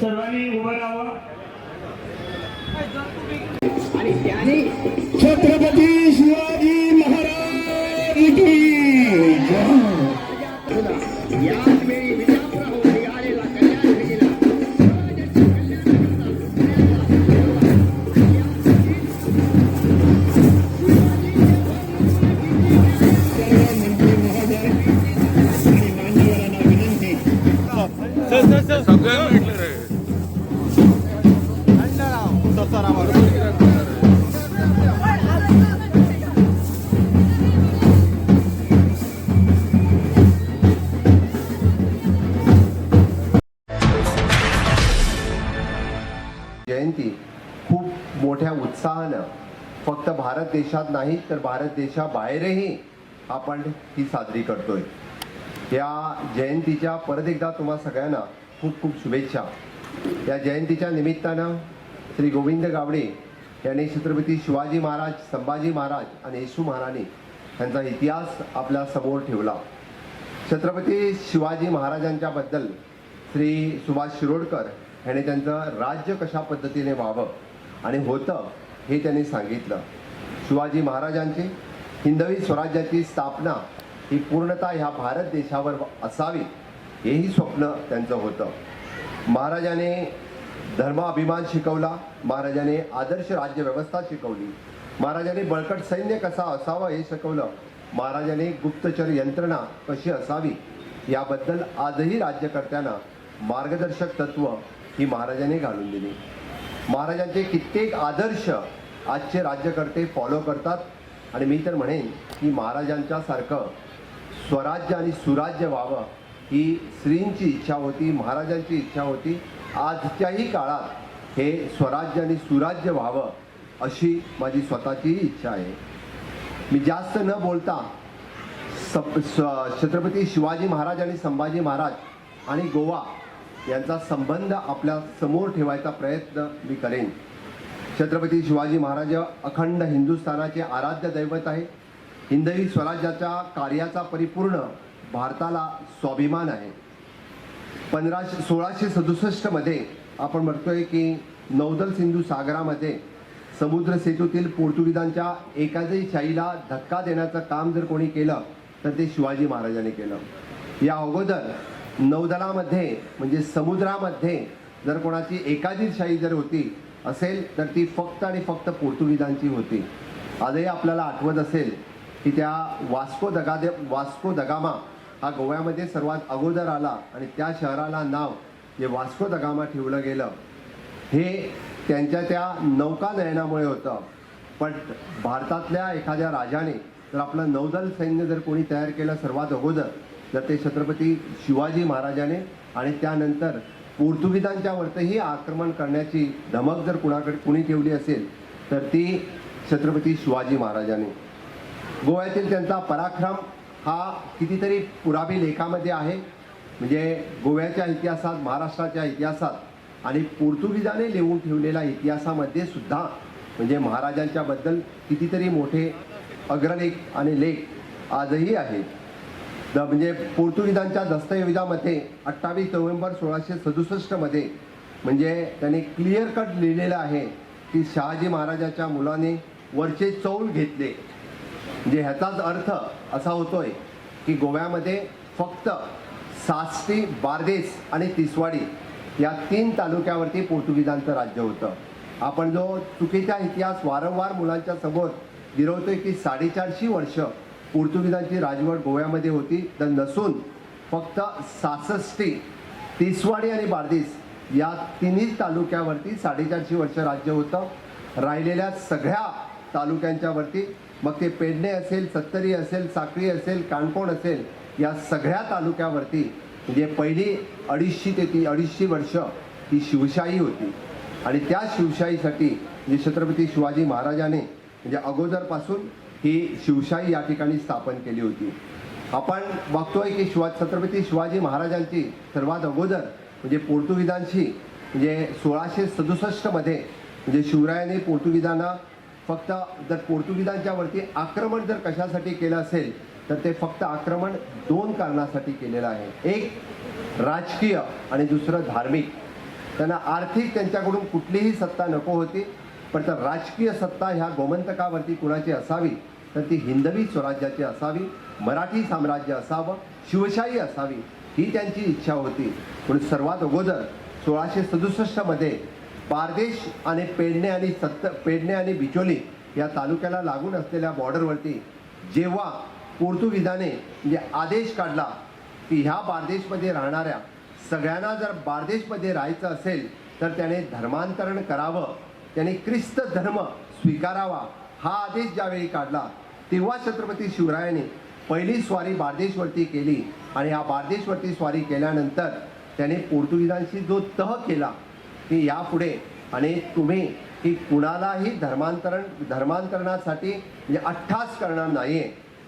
सर्वांनी उभं राहावं. छत्रपती शिवाजी महाराज जयंती खूप मोठ्या उत्साहानं. फक्त भारत देशात नाही तर भारत देशाबाहेरही आपण ही साजरी करतोय. या जयंतीच्या परत एकदा तुम्हा सगळ्यांना खूप खूप शुभेच्छा. या जयंतीच्या निमित्तानं श्री गोविंद गावडे यांनी छत्रपती शिवाजी महाराज संभाजी महाराज आणि येशू महाराणी यांचा इतिहास आपल्यासमोर ठेवला. छत्रपती शिवाजी महाराजांच्याबद्दल श्री सुभाष शिरोडकर यांनी त्यांचं राज्य कशा पद्धतीने व्हावं आणि होतं हे त्यांनी सांगितलं. शिवाजी महाराजांची हिंदवी स्वराज्याची स्थापना ही पूर्णतः ह्या भारत देशावर असावी हेही स्वप्न त्यांचं होतं. महाराजाने धर्माभिमान शिकवला महाराजाने आदर्श राज्य व्यवस्था शिकवली. महाराजाने बळकट सैन्य कसा असावं हे शिकवलं. महाराजाने गुप्तचर यंत्रणा कशी असावी याबद्दल आजही राज्यकर्त्यांना मार्गदर्शक तत्व ही महाराजाने घालून दिली. महाराजांचे कित्येक आदर्श आजचे राज्यकर्ते फॉलो करतात आणि मी तर म्हणेन की महाराजांच्या सारखं स्वराज्य आणि सुराज्य व्हावं ही श्रींची इच्छा होती महाराजांची इच्छा होती. आजच्याही काळात हे स्वराज्य आणि सुराज्य व्हावं अशी माझी स्वतःचीही इच्छा आहे. मी जास्त न बोलता सप- स- छत्रपती शिवाजी महाराज आणि संभाजी महाराज आणि गोवा यांचा संबंध आपल्यासमोर ठेवायचा प्रयत्न मी करेन. छत्रपती शिवाजी महाराज अखंड हिंदुस्थानाचे आराध्य दैवत आहे हिंदवी स्वराज्याच्या कार्याचा परिपूर्ण भारताला स्वाभिमान आहे पंधराशे सोळाशे सदुसष्टमध्ये आपण म्हणतोय की नौदल सिंधू सागरामध्ये समुद्र सेतूतील पोर्तुगीजांच्या एकाही शाहीला धक्का देण्याचं काम जर कोणी केलं तर ते शिवाजी महाराजांनी केलं. या अगोदर नौदलामध्ये म्हणजे समुद्रामध्ये जर कोणाची एकाधीशाही जर होती असेल तर ती फक्त आणि फक्त पोर्तुगीजांची होती. आजही आपल्याला आठवत असेल की त्या वास्को दगादे वास्को दगामा हा गोव्यामध्ये सर्वात अगोदर आला आणि त्या शहराला नाव जे वास्को दगामा ठेवलं गेलं. हे त्यांच्या त्या नौकानयनामुळे होतं. पण भारतातल्या एखाद्या राजाने तर आपलं नौदल सैन्य जर कोणी तयार केलं सर्वात अगोदर तर ते छत्रपती शिवाजी महाराजाने आणि त्यानंतर पोर्तुगीजांच्यावरतही आक्रमण करण्याची धमक जर कुणाकडे कुणी ठेवली असेल तर ती छत्रपती शिवाजी महाराजांनी. गोव्यातील त्यांचा पराक्रम हा कितीतरी पुरावी लेखामध्ये आहे. म्हणजे गोव्याच्या इतिहासात महाराष्ट्राच्या इतिहासात आणि पोर्तुगीजाने लिहून ठेवलेल्या इतिहासामध्ये सुद्धा म्हणजे महाराजांच्याबद्दल कितीतरी मोठे अग्रलेख आणि लेख आजही आहेत. द म्हणजे पोर्तुगीजांच्या दस्तऐवजामध्ये अठ्ठावीस नोव्हेंबर सोळाशे सदुसष्टमध्ये म्हणजे त्यांनी क्लिअर कट लिहिलेलं आहे की शहाजी महाराजाच्या मुलाने वरचे चौल घेतले. म्हणजे ह्याचाच अर्थ असा होतोय की गोव्यामध्ये फक्त सासटी बारदेस आणि तिसवाडी या तीन तालुक्यावरती पोर्तुगीजांचं राज्य होतं. आपण जो चुकीचा इतिहास वारंवार मुलांच्या समोर गिरवतोय की साडेचारशे वर्ष पोर्तुगीजांची राजवट गोव्यामध्ये होती तर नसून फक्त सासष्टी तिसवाडी आणि बारदेस या तिन्ही तालुक्यावरती साडेचारशे वर्ष राज्य होतं. राहिलेल्या सगळ्या तालुक्यांच्यावरती मग ते पेडणे असेल सत्तरी असेल साखळी असेल काणकोण असेल या सगळ्या तालुक्यावरती म्हणजे पहिली अडीचशे ते ती अडीचशे वर्ष ही शिवशाही होती. आणि त्या शिवशाहीसाठी म्हणजे छत्रपती शिवाजी महाराजाने म्हणजे अगोदरपासून ही शिवशाही या ठिकाणी स्थापन केली होती. आपण बघतोय की शिवा छत्रपती शिवाजी महाराजांची सर्वात अगोदर म्हणजे पोर्तुगीजांशी म्हणजे सोळाशे सदुसष्टमध्ये म्हणजे शिवरायांनी पोर्तुगीजांना फक्त जर पोर्तुगीजांच्या वरती आक्रमण जर कशासाठी केलं असेल तर ते फक्त आक्रमण दोन कारणासाठी केलेलं आहे. एक राजकीय आणि दुसरं धार्मिक. त्यांना आर्थिक त्यांच्याकडून कुठलीही सत्ता नको होती पण तर राजकीय सत्ता ह्या गोमंतकावरती कुणाची असावी तर ती हिंदवी स्वराज्याची असावी मराठी साम्राज्य असावं शिवशाही असावी ही त्यांची इच्छा होती. पण सर्वात अगोदर सोळाशे सदुसष्टमध्ये पारदेश आणि पेडणे आणि सत्त पेडणे आणि बिचोली या तालुक्याला लागून असलेल्या बॉर्डरवरती जेव्हा पोर्तुगीजाने म्हणजे आदेश काढला की ह्या बारदेशमध्ये राहणाऱ्या सगळ्यांना जर बारदेशमध्ये राहायचं असेल तर त्याने धर्मांतरण करावं त्याने ख्रिस्त धर्म स्वीकारावा हा आदेश ज्यावेळी काढला तेव्हा छत्रपती शिवरायाने पहिली स्वारी बारदेशवरती केली. आणि या बारदेशवरती स्वारी केल्यानंतर त्याने पोर्तुगीजांशी जो तह केला की यापुढे आणि तुम्ही की कुणालाही धर्मांतरण धर्मांतरणासाठी म्हणजे अठ्ठास करणार नाही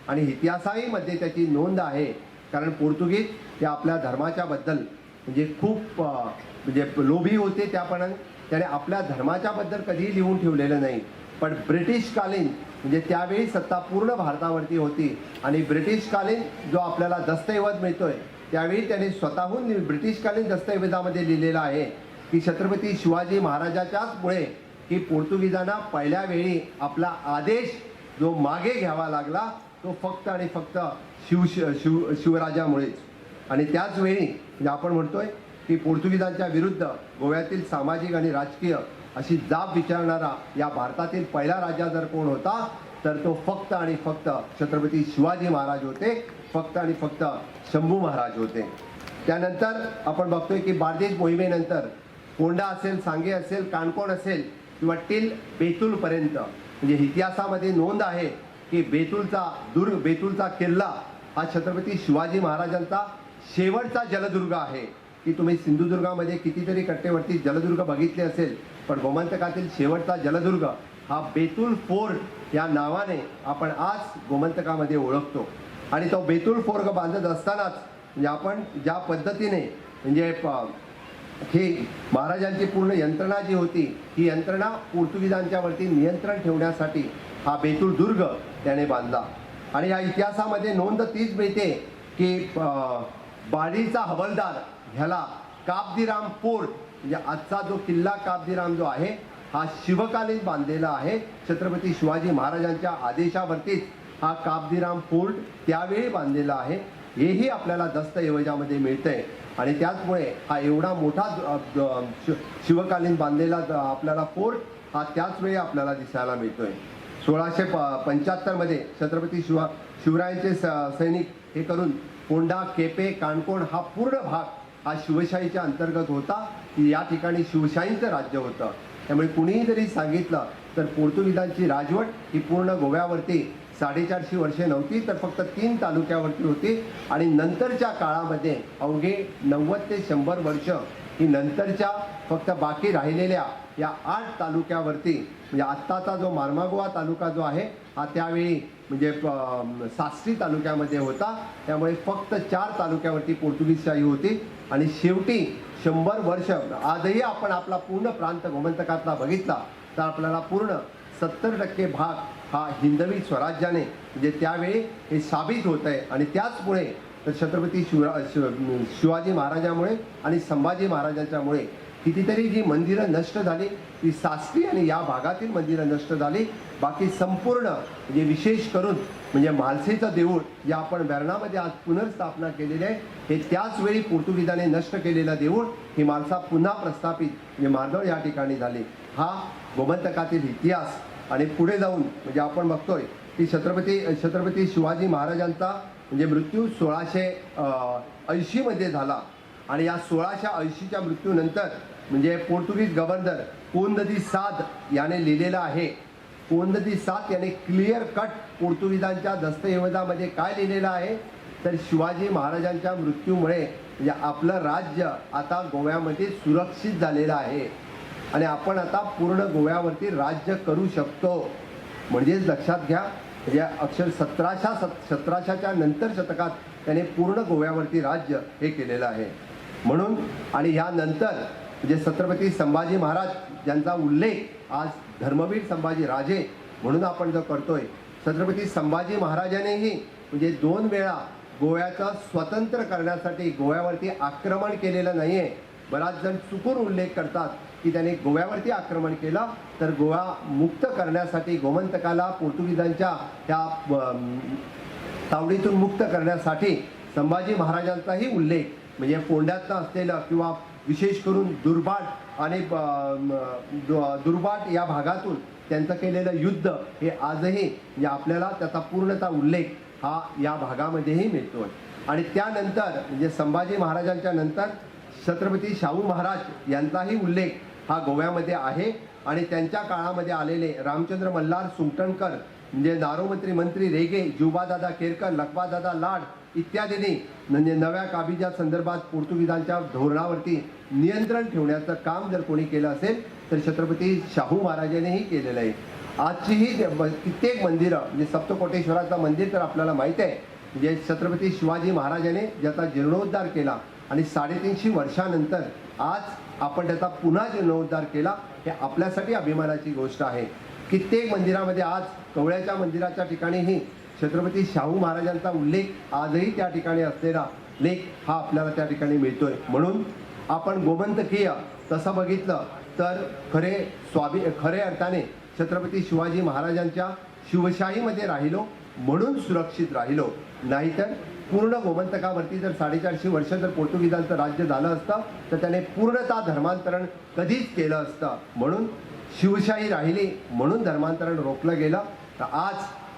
आणि इतिहासाही मध्ये त्याची नोंद आहे. कारण पोर्तुगीज ते आपल्या धर्माच्या बद्दल म्हणजे खूप म्हणजे लोभी होते त्यापण त्याने आपल्या धर्माच्या बद्दल कधीही लिहून ठेवलेलं नाही. पण ब्रिटिशकालीन म्हणजे त्यावेळी सत्ता पूर्ण भारतावरती होती. आणि ब्रिटिशकालीन जो आपल्याला दस्तऐवज मिळतोय त्यावेळी त्याने स्वतःहून ब्रिटिशकालीन दस्तऐवजामध्ये लिहिलेलं आहे. की छत्रपती शिवाजी महाराजाच्याच मुळे की पोर्तुगीजांना पहिल्या वेळी आपला आदेश जो मागे घ्यावा लागला तो फक्त आणि फक्त शिव शिव शिवराजामुळेच आणि त्याच वेळी म्हणजे आपण म्हणतोय की पोर्तुगीजांच्या विरुद्ध गोव्यातील सामाजिक आणि राजकीय अशी जाब विचारणारा या भारतातील पहिला राजा जर कोण होता तर तो फक्त आणि फक्त छत्रपती शिवाजी महाराज होते फक्त आणि फक्त शंभू महाराज होते. त्यानंतर आपण बघतोय की बार्देश मोहिमेनंतर कोंडा असेल सांगे असेल काणकोण असेल किंवा टिल बेतूलपर्यंत. म्हणजे इतिहासामध्ये नोंद आहे की बेतूलचा दुर्ग बेतूलचा किल्ला हा छत्रपती शिवाजी महाराजांचा शेवटचा जलदुर्ग आहे. की तुम्ही सिंधुदुर्गामध्ये कितीतरी कट्टेवरती जलदुर्ग बघितले असेल पण गोमंतकातील शेवटचा जलदुर्ग हा बेतूल फोर्ट या नावाने आपण आज गोमंतकामध्ये ओळखतो. आणि तो बेतूल फोर्ग बांधत असतानाच म्हणजे आपण ज्या पद्धतीने म्हणजे प- ही महाराजांची पूर्ण यंत्रणा जी होती ही यंत्रणा पोर्तुगीजांच्यावरती नियंत्रण ठेवण्यासाठी हा बेतूल दुर्ग त्याने बांधला. आणि या इतिहासामध्ये नोंद तीच मिळते की बाळीचा हवलदार ह्याला काबदीराम पोर्ट म्हणजे आजचा जो किल्ला काबदीराम जो आहे हा शिवकालीन बांधलेला आहे. छत्रपती शिवाजी महाराजांच्या आदेशावरतीच हा काबदीराम पोर्ट त्यावेळी बांधलेला आहे. हेही आपल्याला दस्तऐवजामध्ये मिळतंय. आणि त्याचमुळे हा एवढा मोठा शिवकालीन बांधलेला आपल्याला फोर्ट हा त्याच वेळी आपल्याला दिसायला मिळतोय. सोळाशे प पंच्याहत्तरमध्ये छत्रपती शिवा शिवरायांचे स- सैनिक हे करून कोंडा केपे काणकोण हा पूर्ण भाग हा शिवशाहीच्या अंतर्गत होता. की या ठिकाणी शिवशाहीचं राज्य होतं. त्यामुळे कुणीही जरी सांगितलं तर पोर्तुगीजांची राजवट ही पूर्ण गोव्यावरती साडेचारशे वर्षे नव्हती तर फक्त तीन तालुक्यावरती होती. आणि नंतरच्या काळामध्ये अवघे नव्वद ते शंभर वर्ष ही नंतरच्या फक्त बाकी राहिलेल्या या आठ तालुक्यावरती म्हणजे आत्ताचा जो मारमागोवा तालुका जो आहे हा त्यावेळी म्हणजे प- सास्त्री तालुक्यामध्ये होता. त्यामुळे फक्त चार तालुक्यावरती पोर्तुगीजशाही होती. आणि शेवटी शंभर वर्ष आजही आपण आपला पूर्ण प्रांत गोमंतकातला बघितला तर आपल्याला पूर्ण सत्तर टक्के भाग हा हिंदवी स्वराज्याने म्हणजे त्यावेळी हे साबित होत आहे आणि त्याचमुळे तर छत्रपती शिवरा शिव शिवाजी महाराजामुळे आणि संभाजी महाराजांच्यामुळे कितीतरी जी मंदिरं नष्ट झाली ती सासरी आणि या भागातील मंदिरं नष्ट झाली. बाकी संपूर्ण म्हणजे विशेष करून म्हणजे म्हालसेचं देऊळ जे आपण बेर्णामध्ये आज पुनर्स्थापना केलेली आहे हे त्याचवेळी पोर्तुगीजाने नष्ट केलेलं देऊळ ही मालसा पुन्हा प्रस्थापित म्हणजे मार्दळ या ठिकाणी झाली. हा गोमंतकातील इतिहास आणि पुढे जाऊन म्हणजे आपण बघतोय की छत्रपती छत्रपती शिवाजी महाराजांचा म्हणजे मृत्यू सोळाशे ऐंशीमध्ये झाला. आणि या सोळाशे ऐंशीच्या मृत्यूनंतर म्हणजे पोर्तुगीज गव्हर्नर कोंददी साद याने लिहिलेलं आहे. कोंददी साद याने क्लिअर कट पोर्तुगीजांच्या दस्तऐवजामध्ये काय लिहिलेलं आहे? तर शिवाजी महाराजांच्या मृत्यूमुळे म्हणजे आपलं राज्य आता गोव्यामध्ये सुरक्षित झालेलं आहे. आणि आपण आता पूर्ण गोव्यावरती राज्य करू शकतो. म्हणजेच लक्षात घ्या म्हणजे अक्षर सतराशा सत सतराशाच्या नंतर शतकात त्याने पूर्ण गोव्यावरती राज्य हे केलेलं आहे. म्हणून आणि ह्यानंतर म्हणजे छत्रपती संभाजी महाराज ज्यांचा उल्लेख आज धर्मवीर संभाजी राजे म्हणून आपण जो करतोय छत्रपती संभाजी महाराजांनीही म्हणजे दोन वेळा गोव्याचा स्वतंत्र करण्यासाठी गोव्यावरती आक्रमण केलेलं नाहीये. बराच जण चुकून उल्लेख करतात की त्याने गोव्यावरती आक्रमण केलं. तर गोवा मुक्त करण्यासाठी गोमंतकाला पोर्तुगीजांच्या त्या तावडीतून मुक्त करण्यासाठी संभाजी महाराजांचाही उल्लेख म्हणजे फोंड्यातनं असलेलं किंवा विशेष करून दुर्बाट आणि दु- दुर्बाट या भागातून त्यांचं केलेलं युद्ध हे आजही म्हणजे आपल्याला त्याचा पूर्णता उल्लेख हा या भागामध्येही मिळतोय. आणि त्यानंतर म्हणजे संभाजी महाराजांच्या नंतर छत्रपती शाहू महाराज यांचाही उल्लेख हा गोव्यामध्ये आहे आणि त्यांच्या काळामध्ये आलेले रामचंद्र मल्हार सुमटणकर म्हणजे दारोमंत्री मंत्री रेगे जुबादादा केरकर लखवादादा लाड इत्यादींनी म्हणजे नव्या काबीजा संदर्भात पोर्तुगीजांच्या धोरणावरती नियंत्रण ठेवण्याचं काम जर कोणी केलं असेल तर छत्रपती शाहू महाराजांनीही केलेलं आहे. आजचीही कित्येक मंदिरं म्हणजे सप्तकोटेश्वराचं मंदिर तर आपल्याला माहीत आहे म्हणजे छत्रपती शिवाजी महाराजाने ज्याचा जीर्णोद्धार केला आणि साडेतीनशे वर्षानंतर आज आपण त्याचा पुन्हा जीर्णोद्धार केला हे आपल्यासाठी अभिमानाची गोष्ट आहे. कित्येक मंदिरामध्ये आज कवळ्याच्या मंदिराच्या ठिकाणीही छत्रपती शाहू महाराजांचा उल्लेख आजही त्या ठिकाणी असलेला लेख हा आपल्याला त्या ठिकाणी मिळतोय. म्हणून आपण गोमंतकीय तसं बघितलं तर खरे स्वाभि खरे अर्थाने छत्रपती शिवाजी महाराजांच्या शिवशाहीमध्ये राहिलो म्हणून सुरक्षित राहिलो. नाहीतर पूर्ण गोमंतकावरती जर साडेचारशे वर्ष जर पोर्तुगीजांचं राज्य झालं असतं तर त्याने पूर्णतः धर्मांतरण कधीच केलं असतं. म्हणून शिवशाही राहिली म्हणून धर्मांतरण रोखलं गेलं. तर आज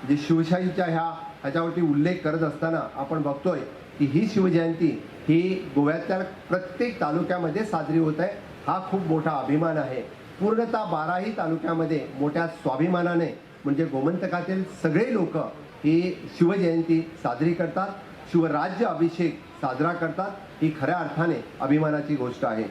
जे शिवशाहीच्या ह्या ह्याच्यावरती उल्लेख करत असताना आपण बघतोय की ही शिवजयंती ही गोव्यातल्या प्रत्येक तालुक्यामध्ये साजरी होत आहे. हा खूप मोठा अभिमान आहे. पूर्णतः बाराही तालुक्यामध्ये मोठ्या स्वाभिमानाने म्हणजे गोमंतकातील सगळे लोक ही शिवजयंती साजरी करतात. शिवराज्य अभिषेक साजरा करतात ही खऱ्या अर्थाने अभिमानाची गोष्ट आहे.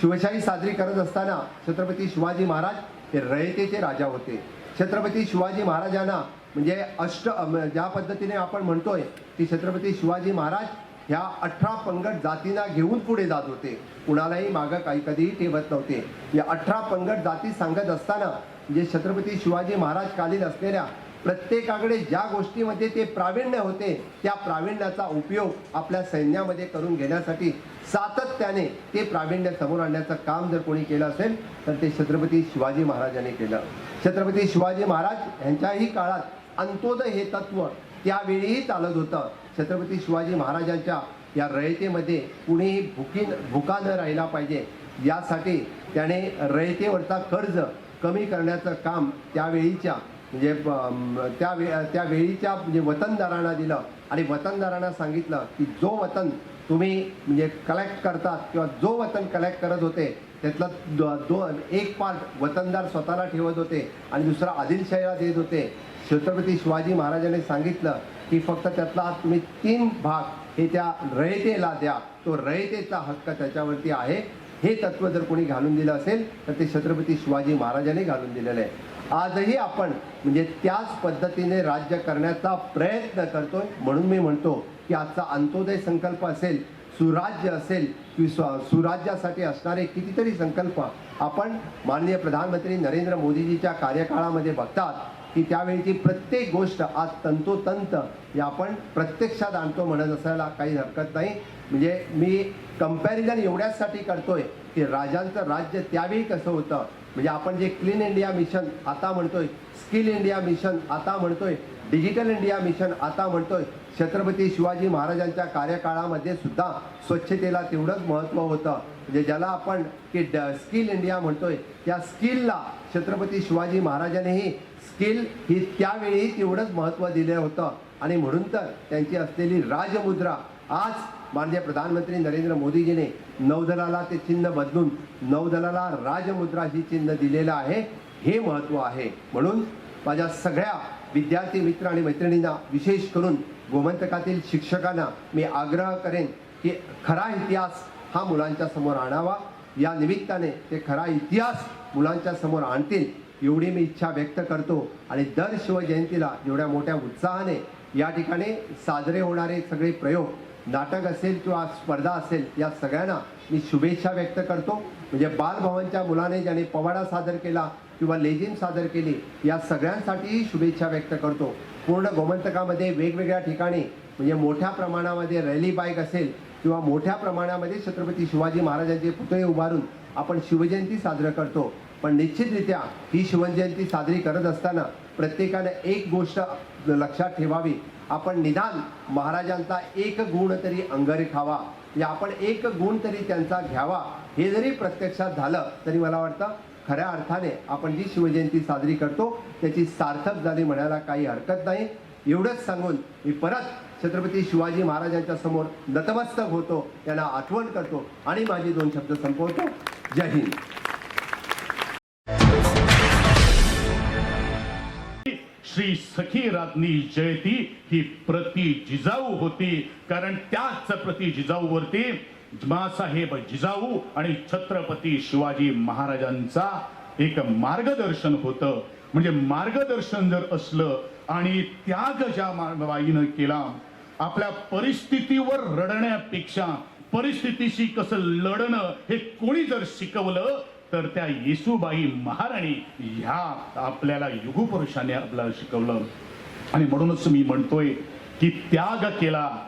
शिवशाही साजरी करत असताना छत्रपती शिवाजी महाराज हे रयतेचे राजा होते. छत्रपती शिवाजी महाराजांना म्हणजे अष्ट ज्या पद्धतीने आपण म्हणतोय की छत्रपती शिवाजी महाराज ह्या अठरा पंगड जातींना घेऊन पुढे जात होते. कुणालाही मागं काही कधीही ठेवत नव्हते. या अठरा पंगड जाती सांगत असताना म्हणजे छत्रपती शिवाजी महाराज कालीन असलेल्या प्रत्येकाकडे ज्या गोष्टीमध्ये ते प्रावीण्य होते त्या प्रावीण्याचा उपयोग आपल्या सैन्यामध्ये करून घेण्यासाठी सातत्याने ते प्रावीण्य समोर आणण्याचं काम जर कोणी केलं असेल तर ते छत्रपती शिवाजी महाराजांनी केलं. छत्रपती शिवाजी महाराज यांच्याही काळात अंत्योदय हे तत्व त्यावेळीही चालत होतं. छत्रपती शिवाजी महाराजांच्या या रयतेमध्ये कुणीही भुकी भुका न राहिला पाहिजे. यासाठी त्याने रयतेवरचा कर्ज कमी करण्याचं काम त्यावेळीच्या म्हणजे त्या वे त्या वेळीच्या म्हणजे वतनदारांना दिलं आणि वतनदारांना सांगितलं की जो वतन तुम्ही म्हणजे कलेक्ट करतात किंवा जो वतन कलेक्ट करत होते त्यातला दो दोन एक पार्ट वतनदार स्वतःला ठेवत होते आणि दुसरा आदिलशाहीला देत होते. छत्रपती शिवाजी महाराजांनी सांगितलं की फक्त त्यातला तुम्ही तीन भाग हे त्या रयतेला द्या. तो रयतेचा हक्क त्याच्यावरती आहे. हे तत्व जर कोणी घालून दिलं असेल तर ते छत्रपती शिवाजी महाराजांनी घालून दिलेलं आहे. आजही आपण म्हणजे त्याच पद्धतीने राज्य करण्याचा प्रयत्न करतोय. म्हणून मी म्हणतो की आजचा अंत्योदय संकल्प असेल सुराज्य असेल की स्व- सुराज्यासाठी असणारे कितीतरी संकल्प आपण माननीय प्रधानमंत्री नरेंद्र मोदीजीच्या कार्यकाळामध्ये बघतात. की त्यावेळीची प्रत्येक गोष्ट आज तंतोतंत या आपण प्रत्यक्षात आणतो म्हणत असायला काही हरकत नाही. म्हणजे मी कंपॅरिझन एवढ्याचसाठी करतोय की राजांचं राज्य त्यावेळी कसं होतं. म्हणजे आपण जे क्लीन इंडिया मिशन आता म्हणतोय स्किल इंडिया मिशन आता म्हणतोय डिजिटल इंडिया मिशन आता म्हणतोय छत्रपती शिवाजी महाराजांच्या कार्यकाळामध्ये सुद्धा स्वच्छतेला तेवढंच महत्त्व होतं. म्हणजे ज्याला आपण की स्किल इंडिया म्हणतोय त्या स्किलला छत्रपती शिवाजी महाराजांनीही स्किल ही त्यावेळी तेवढंच महत्त्व दिलं होतं. आणि म्हणून तर त्यांची असलेली राजमुद्रा आज माननीय प्रधानमंत्री नरेंद्र मोदीजीने नौदलाला ते चिन्ह बदलून नौदलाला राजमुद्रा ही चिन्ह दिलेलं आहे हे महत्त्व आहे. म्हणून माझ्या सगळ्या विद्यार्थी मित्र आणि मैत्रिणींना विशेष करून गोमंतकातील शिक्षकांना मी आग्रह करेन की खरा इतिहास हा मुलांच्या समोर आणावा. या निमित्ताने ते खरा इतिहास मुलांच्या समोर आणतील. एवढी मी इच्छा व्यक्त करतो आणि दर शिवजयंतीला एवढ्या मोठ्या उत्साहाने या ठिकाणी साजरे होणारे सगळे प्रयोग नाटक असेल किंवा स्पर्धा असेल या सगळ्यांना मी शुभेच्छा व्यक्त करतो. म्हणजे बालभवनच्या मुलाने ज्याने पवाडा सादर केला किंवा लेझिम सादर केली या सगळ्यांसाठीही शुभेच्छा व्यक्त करतो. पूर्ण गोमंतकामध्ये वेगवेगळ्या ठिकाणी म्हणजे मोठ्या प्रमाणामध्ये रॅली बाईक असेल किंवा मोठ्या प्रमाणामध्ये छत्रपती शिवाजी महाराजांचे पुतळे उभारून आपण शिवजयंती साजरं करतो. पण निश्चितरित्या ही शिवजयंती साजरी करत असताना प्रत्येकानं एक गोष्ट लक्षात ठेवावी. आपण निदान महाराजांचा एक गुण तरी अंगरेखावा या आपण एक गुण तरी त्यांचा घ्यावा. हे जरी प्रत्यक्षात झालं तरी मला वाटतं खऱ्या अर्थाने आपण जी शिवजयंती साजरी करतो त्याची सार्थक झाली म्हणायला काही हरकत नाही. एवढंच सांगून मी परत छत्रपती शिवाजी महाराजांच्या समोर नतमस्तक होतो त्यांना आठवण करतो आणि माझे दोन शब्द संपवतो. जय हिंद. श्री सखी राज्ञी जयती ही प्रति जिजाऊ होती. कारण त्याच प्रति जिजाऊवरती मासाहेब जिजाऊ आणि छत्रपती शिवाजी महाराजांचा एक मार्गदर्शन होतं. म्हणजे मार्गदर्शन जर असलं आणि त्याग ज्या बाईनं केला आपल्या परिस्थितीवर रडण्यापेक्षा परिस्थितीशी कसं लढणं हे कोणी जर शिकवलं तर त्या येसूबाई महाराणी ह्या आपल्याला युगपुरुषाने आपल्याला शिकवलं. आणि म्हणूनच मी म्हणतोय की त्याग केला.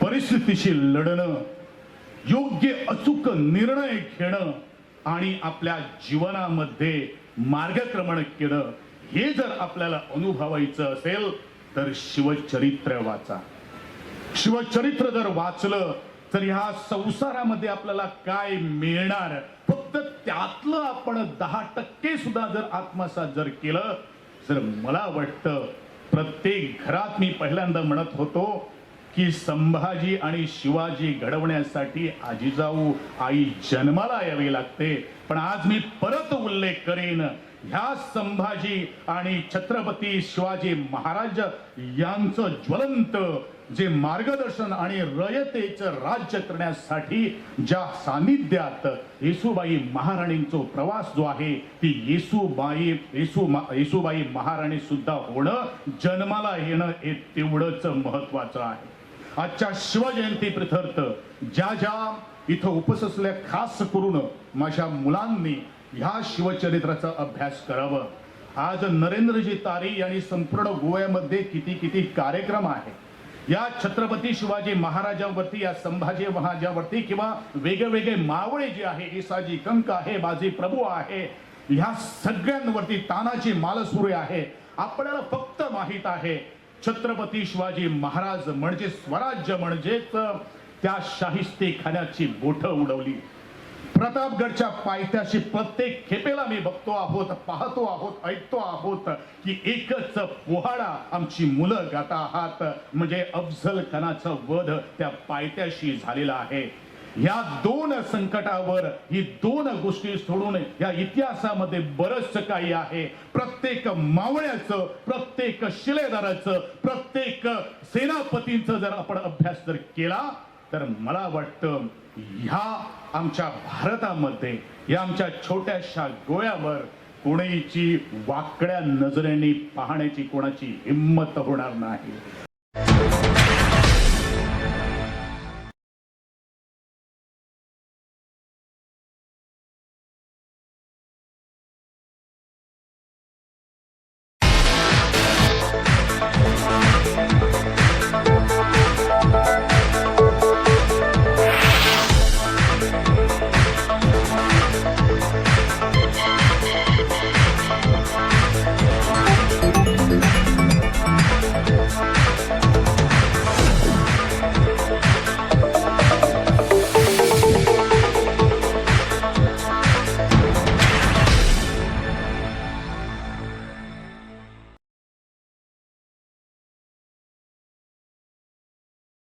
परिस्थितीशी लढणं योग्य अचूक निर्णय घेणं आणि आपल्या जीवनामध्ये मार्गक्रमण केलं हे जर आपल्याला अनुभवायचं असेल तर शिवचरित्र वाचा. शिवचरित्र जर वाचलं तर ह्या संसारामध्ये आपल्याला काय मिळणार? फक्त त्यातलं आपण दहा टक्के सुद्धा जर आत्मसात जर केलं तर मला वाटतं प्रत्येक घरात मी पहिल्यांदा म्हणत होतो की संभाजी आणि शिवाजी घडवण्यासाठी आजीजाऊ आई जन्माला यावी लागते. पण आज मी परत उल्लेख करेन ह्या संभाजी आणि छत्रपती शिवाजी महाराज यांचं ज्वलंत जे मार्गदर्शन आणि रयतेचं राज्य करण्यासाठी ज्या सानिध्यात येसुबाई महाराणींचो प्रवास जो आहे ती येसुबाई येसू येसुबाई महाराणी सुद्धा होणं जन्माला येणं हे तेवढंच महत्वाचं आहे. आजच्या शिवजयंती प्रथर्थ ज्या ज्या इथं उपस्थित खास करून माझ्या मुलांनी ह्या शिवचरित्राचा अभ्यास करावं. आज नरेंद्रजी तारी यांनी संपूर्ण गोव्यामध्ये किती किती कार्यक्रम आहे या छत्रपती शिवाजी महाराजांवरती या संभाजी महाराजांवरती किंवा वेगवेगळे मावळे जे आहे इसाजी कंक आहे बाजी प्रभू आहे ह्या सगळ्यांवरती तानाची मालसुरे आहे. आपल्याला फक्त माहीत आहे छत्रपती शिवाजी महाराज म्हणजे स्वराज्य म्हणजेच त्या शाहिस्ते खाण्याची बोट उडवली. प्रतापगडच्या पायथ्याशी प्रत्येक खेपेला मी बघतो आहोत पाहतो आहोत ऐकतो आहोत की एकच पोहाडा आमची मुलं गाता आहात. म्हणजे अफजल खानाचा वध त्या पायथ्याशी झालेला आहे. या दोन संकटावर ही दोन गोष्टी सोडून या इतिहासामध्ये बरंच काही आहे. प्रत्येक मावळ्याचं प्रत्येक शिलेदाराचं प्रत्येक सेनापतींचं जर आपण अभ्यास जर केला तर मला वाटतं ह्या आमच्या भारतामध्ये या आमच्या छोट्याशा गोळ्यावर कोणीची वाकड्या नजरेने पाहण्याची कोणाची हिंमत होणार नाही.